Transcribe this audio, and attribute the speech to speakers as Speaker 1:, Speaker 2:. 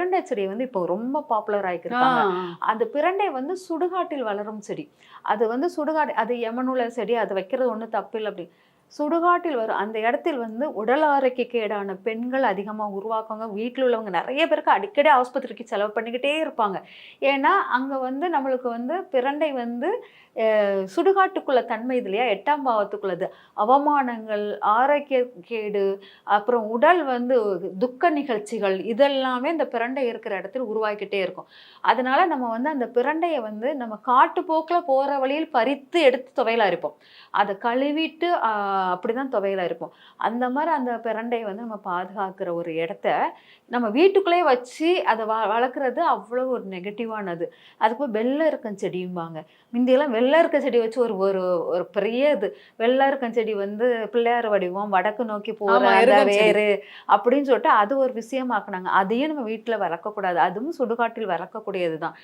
Speaker 1: பிரண்டை செடி வந்து இப்போ ரொம்ப பாப்புலர் ஆகிக்கிறாங்க அந்த பிரண்டை வந்து சுடுகாட்டில் வளரும் செடி. அது வந்து சுடுகாடு அது யமனுள்ள செடி அது வைக்கிறது ஒன்றும் தப்பில்லை அப்படி. சுடுகாட்டில் வரும். அந்த இடத்தில் வந்து உடல் ஆரோக்கியக்கேடான பெண்கள் அதிகமாக உருவாக்குவாங்க. வீட்டில் உள்ளவங்க நிறைய பேருக்கு அடிக்கடி ஆஸ்பத்திரிக்கு செலவு பண்ணிக்கிட்டே இருப்பாங்க. ஏன்னா அங்கே வந்து நம்மளுக்கு வந்து பிரண்டை வந்து சுடுகாட்டுக்குள்ள தன்மை இது இல்லையா? எட்டாம் பாவத்துக்குள்ளது அவமானங்கள் ஆரோக்கிய கேடு அப்புறம் உடல் வந்து துக்க நிகழ்ச்சிகள் இதெல்லாமே இந்த பிரண்டை இருக்கிற இடத்துல உருவாக்கிட்டே இருக்கும். அதனால நம்ம வந்து அந்த பிரண்டையை வந்து நம்ம காட்டுப்போக்கில் போகிற வழியில் பறித்து எடுத்து துவையலா இருப்போம் அதை கழுவிட்டு அப்படிதான் துவையலா இருப்போம் அந்த மாதிரி அந்த பிரண்டையை வந்து நம்ம பாதுகாக்கிற ஒரு இடத்த நம்ம வீட்டுக்குள்ளேயே வச்சு அதை வ வளர்க்குறது அவ்வளோ ஒரு நெகட்டிவானது அதுக்கு வெள்ளை இருக்கம் செடியும்பாங்க. முந்தியெல்லாம் வெள்ளை இருக்க செடி வச்சு ஒரு ஒரு ஒரு பெரிய இது. வெள்ளை இருக்கம் செடி வந்து பிள்ளையார் வடிவம் வடக்கு நோக்கி போகிற. வேறு அப்படின்னு சொல்லிட்டு அது ஒரு விஷயமாக்குனாங்க. அதையும் நம்ம வீட்டில் வளர்க்கக்கூடாது அதுவும் சுடுகாட்டில் வளர்க்கக்கூடியது தான்